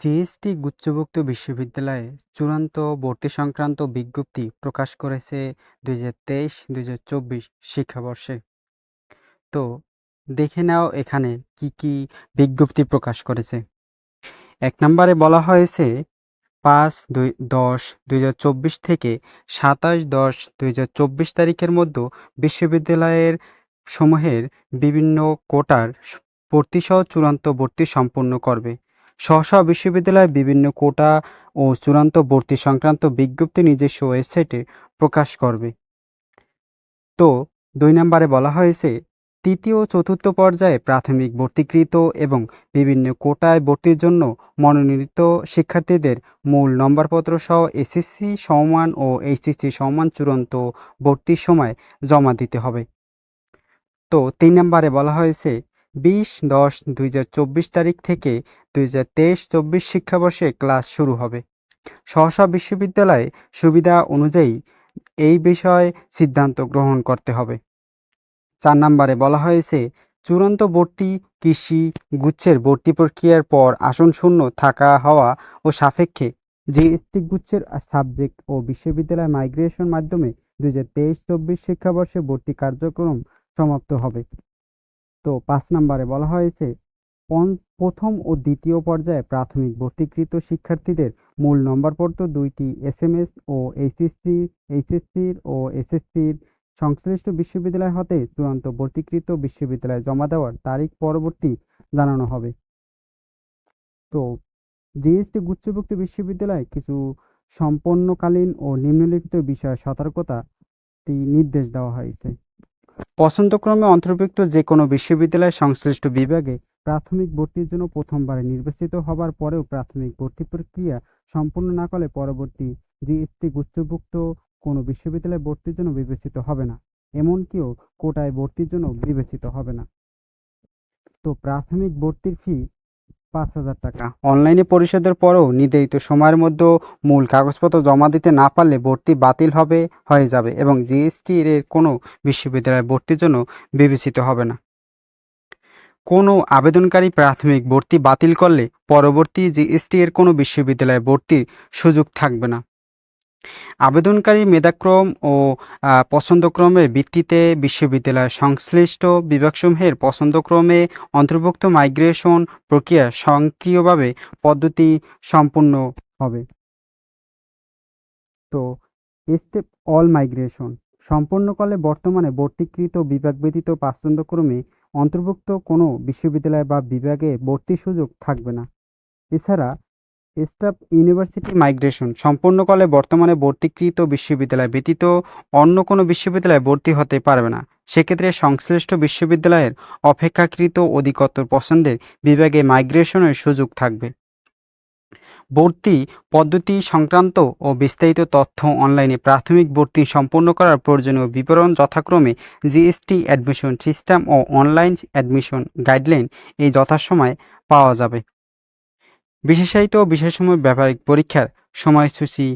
GST গুচ্ছভুক্ত বিশ্ববিদ্যালয়ে চূড়ান্ত ভর্তি সংক্রান্ত বিজ্ঞপ্তি প্রকাশ করেছে দুই হাজার তেইশ, দুই হাজার চব্বিশ শিক্ষাবর্ষে। তো, দেখে নাও এখানে কি কি বিজ্ঞপ্তি প্রকাশ করেছে। এক নম্বরে বলা হয়েছে, পাঁচ, দুই, দশ, দুই হাজার চব্বিশ থেকে সাতাশ দশ, দুই হাজার চব্বিশ তারিখের মধ্যে বিশ্ববিদ্যালয়ের সমূহের বিভিন্ন কোটার ভর্তিসহ চূড়ান্ত ভর্তি সম্পন্ন করবে। স্ব বিশ্ববিদ্যালয় বিভিন্ন কোটা ও চূড়ান্ত ভর্তি সংক্রান্ত বিজ্ঞপ্তি নিজস্ব ওয়েবসাইটে প্রকাশ করবে। তো, দুই নম্বরে বলা হয়েছে, তৃতীয় ও চতুর্থ পর্যায়ে প্রাথমিক ভর্তিকৃত এবং বিভিন্ন কোটায় ভর্তির জন্য মনোনীত শিক্ষার্থীদের মূল নম্বরপত্র সহ এসএসসি সমমান ও এইচএসসি সমমান চূড়ান্ত ভর্তির সময় জমা দিতে হবে। তো, তিন নম্বরে বলা হয়েছে বিশ দশ দুই তারিখ থেকে দুই হাজার তেইশ চব্বিশ শিক্ষাবর্ষে ক্লাস শুরু হবে। সহসা বিশ্ববিদ্যালয়ে সুবিধা অনুযায়ী এই বিষয়ে সিদ্ধান্ত গ্রহণ করতে হবে। চার নম্বরে বলা হয়েছে, চূড়ান্ত ভর্তি কৃষি গুচ্ছের ভর্তি প্রক্রিয়ার পর আসন শূন্য থাকা হওয়া ও সাপেক্ষে জিএসটি গুচ্ছের সাবজেক্ট ও বিশ্ববিদ্যালয় মাইগ্রেশন মাধ্যমে দুই হাজার তেইশ চব্বিশ শিক্ষাবর্ষে ভর্তি কার্যক্রম সমাপ্ত হবে। তো পাঁচ নম্বরে বলা হয়েছে প্রথম ও দ্বিতীয় পর্যায়ে প্রাথমিক ভর্তিকৃত শিক্ষার্থীদের মূল নম্বরপত্র দুইটি এসএমএস ও এইচএসসি এইচএসসির ও এসএসসির সংশ্লিষ্ট বিশ্ববিদ্যালয় হতে চূড়ান্ত ভর্তিকৃত বিশ্ববিদ্যালয়ে জমা দেওয়ার তারিখ পরবর্তী জানানো হবে। তো জিএসটি গুচ্ছভুক্ত বিশ্ববিদ্যালয়ে কিছু সম্পন্নকালীন ও নিম্নলিখিত বিষয়ে সতর্কতাটি নির্দেশ দেওয়া হয়েছে। পছন্দক্রমে অন্তর্ভুক্ত যে কোনো বিশ্ববিদ্যালয়ের সংশ্লিষ্ট বিভাগে প্রাথমিক ভর্তির জন্য প্রথমবারে নির্বাচিত হবার পরেও প্রাথমিক ভর্তি প্রক্রিয়া সম্পূর্ণ না করলে পরবর্তী জিএসটি গুচ্ছভুক্ত কোনো বিশ্ববিদ্যালয়ে ভর্তির জন্য বিবেচিত হবে না, এমনকিও কোটায় ভর্তির জন্য বিবেচিত হবে না। তো প্রাথমিক ভর্তির ফি পাঁচ হাজার টাকা। অনলাইনে পরিশোধের পরও নির্ধারিত সময়ের মধ্যে মূল কাগজপত্র জমা দিতে না পারলে ভর্তি বাতিল হবে, হয়ে যাবে এবং জিএসটি এর কোনো বিশ্ববিদ্যালয়ে ভর্তির জন্য বিবেচিত হবে না। কোনো আবেদনকারী প্রাথমিক ভর্তি বাতিল করলে পরবর্তী জিএসটি এর কোনো বিশ্ববিদ্যালয়ে ভর্তির সুযোগ থাকবে না। আবেদনকারী মেধাক্রম ও পছন্দক্রমের ভিত্তিতে বিশ্ববিদ্যালয় সংশ্লিষ্ট বিভাগসমূহের পছন্দক্রমে অন্তর্ভুক্ত মাইগ্রেশন প্রক্রিয়া স্বয়ংক্রিয়ভাবে পদ্ধতি সম্পূর্ণ হবে। তো স্টেপ অল মাইগ্রেশন সম্পন্ন করলে বর্তমানে ভর্তিকৃত বিভাগ ব্যতীত পছন্দক্রমে অন্তর্ভুক্ত কোনো বিশ্ববিদ্যালয় বা বিভাগে ভর্তির সুযোগ থাকবে না। এছাড়া স্টাফ ইউনিভার্সিটি মাইগ্রেশন। সম্পূর্ণ করলে বর্তমানে ভর্তিকৃত বিশ্ববিদ্যালয় ব্যতীত অন্য কোনো বিশ্ববিদ্যালয়ে ভর্তি হতে পারবে না। সেক্ষেত্রে সংশ্লিষ্ট বিশ্ববিদ্যালয়ের অপেক্ষাকৃত অধিকতর পছন্দের বিভাগে মাইগ্রেশনের সুযোগ থাকবে। ভর্তি পদ্ধতি সংক্রান্ত ও বিস্তারিত তথ্য অনলাইনে প্রাথমিক ভর্তি সম্পন্ন করার প্রয়োজনীয় বিবরণ যথাক্রমে জিএসটি অ্যাডমিশন সিস্টেম ও অনলাইন অ্যাডমিশন গাইডলাইন এই যথাসময়ে পাওয়া যাবে। বিশেষায়িত বিশেষ সময় ব্যবহারিক পরীক্ষার সময়সূচি